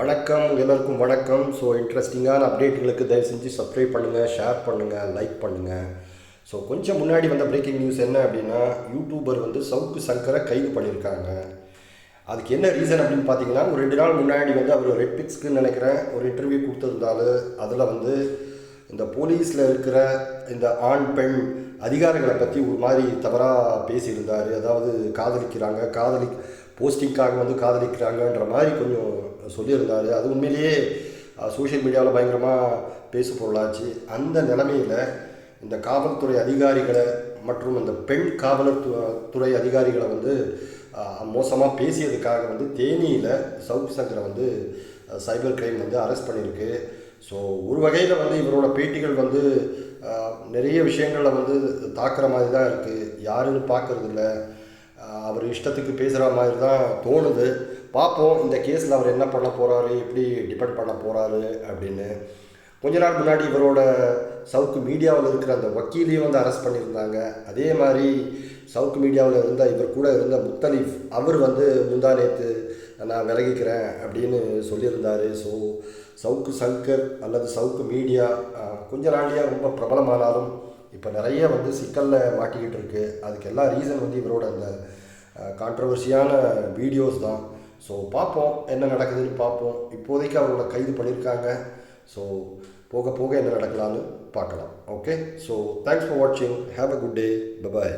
வணக்கம் எல்லாருக்கும் வணக்கம். ஸோ இன்ட்ரெஸ்டிங்கான அப்டேட்டுகளுக்கு தயவு செஞ்சு சப்ஸ்கிரைப் பண்ணுங்கள் ஷேர் பண்ணுங்கள் லைக் பண்ணுங்கள் ஸோ கொஞ்சம் முன்னாடி வந்த பிரேக்கிங் நியூஸ் என்ன அப்படின்னா யூடியூபர் வந்து சவுக்கு சங்கரை கைது பண்ணியிருக்காங்க. அதுக்கு என்ன ரீசன் அப்படின்னு பார்த்தீங்கன்னா ஒரு ரெண்டு நாள் முன்னாடி வந்து அவர் ரெட் பிக்ஸ்க்குன்னு நினைக்கிறேன். ஒரு இன்டர்வியூ கொடுத்துருந்தாரு. அதில் வந்து இந்த போலீஸில் இருக்கிற இந்த ஆண் பெண் அதிகாரிகளை பற்றி ஒரு மாதிரி தவறாக பேசியிருந்தார். அதாவது காதலிக்கிறாங்க. காதலி போஸ்டிங்காக வந்து காதலிக்கிறாங்கன்ற மாதிரி கொஞ்சம் சொல்லியிருந்தார். அது உண்மையிலேயே சோஷியல் மீடியாவில் பயங்கரமாக பேசு பொருளாச்சு. அந்த நிலைமையில் இந்த காவல்துறை அதிகாரிகளை மற்றும் இந்த பெண் காவலர் து- துறை அதிகாரிகளை வந்து மோசமாக பேசியதுக்காக வந்து தேனியில் சவுக் சங்கரை வந்து சைபர் கிரைம் வந்து அரெஸ்ட் பண்ணியிருக்கு. ஸோ ஒரு வகையில் வந்து இவரோட பேட்டிகள் வந்து நிறைய விஷயங்களில் வந்து தாக்குற மாதிரி தான் இருக்குது யாருன்னு பார்க்கறது அவர் இஷ்டத்துக்கு பேசுகிற மாதிரி தான் தோணுது. பார்ப்போம் இந்த கேஸில் அவர் என்ன பண்ண போகிறாரு எப்படி டிபெண்ட் பண்ண போகிறாரு அப்படின்னு. கொஞ்ச நாள் முன்னாடி இவரோட சவுக்கு மீடியாவில் இருக்கிற அந்த வக்கீலையும் வந்து அரெஸ்ட் பண்ணியிருந்தாங்க. அதே மாதிரி சவுக்கு மீடியாவில் இருந்த இவர் கூட இருந்த முத்தலீஃப் அவர் வந்து முந்தா நேற்று நான் விலகிக்கிறேன் அப்படின்னு சொல்லியிருந்தார். ஸோ சவுக்கு சங்கர் அல்லது சவுக்கு மீடியா கொஞ்ச நாள்லயே ரொம்ப பிரபலமானாலும் இப்போ நிறைய வந்து சிக்கலில் மாட்டிக்கிட்டு இருக்குது அதுக்கு எல்லா ரீசன் வந்து இவரோட அந்த கான்ட்ரவர்சியான வீடியோஸ் தான். ஸோ பார்ப்போம் என்ன நடக்குதுன்னு பார்ப்போம். இப்போதைக்கு அவங்கள கைது பண்ணியிருக்காங்க. ஸோ போக போக என்ன நடக்கலான்னு பார்க்கலாம். ஓகே ஸோ தேங்க்ஸ் ஃபார் வாட்சிங் have a good day bye bye